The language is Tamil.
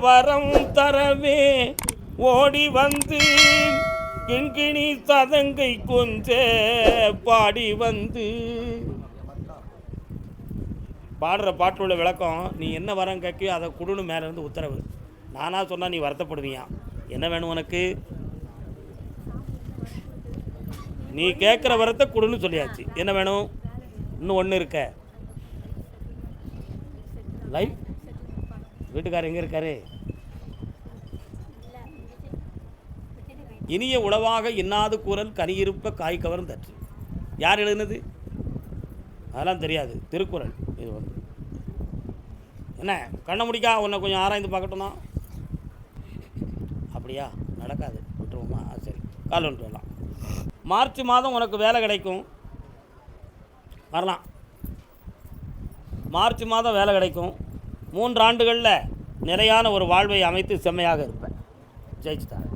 வரம் தரவே ஓடி வந்து கிண்கிணி சதங்கை கொஞ்ச பாடி வந்து. பாடுற பாட்டோட விளக்கம் நீ என்ன வரம் கேட்கியோ அதை கொடுன்னு மேலே இருந்து உத்தரவு. நானாக சொன்னால் நீ வருத்தப்படுவியா? என்ன வேணும் உனக்கு? நீ கேட்குற வரத்தை குடுன்னு சொல்லியாச்சு. என்ன வேணும்? இன்னும் ஒன்று இருக்க. லைஃப் வீட்டுக்காரர் எங்கே இருக்காரு? இனிய உளவாக இன்னாது கூறல் கனியிருப்ப காய் கவர்ந்தற்று யார் எழுதுனது? அதெல்லாம் தெரியாது. திருக்குறள். இது வந்து. என்ன கண்ணை முடிக்கா உன்னை கொஞ்சம் ஆராய்ந்து பார்க்கட்டும்னா? அப்படியா? நடக்காது. விட்டுருவோமா? சரி. கால் வந்துட்டு வரலாம். மார்ச் மாதம் உனக்கு வேலை கிடைக்கும். வரலாம். மார்ச் மாதம் வேலை கிடைக்கும். மூன்று ஆண்டுகளில் நிறையான ஒரு வாழ்வை அமைத்து செம்மையாக இருப்பேன். ஜெயிச்சுட்டாங்க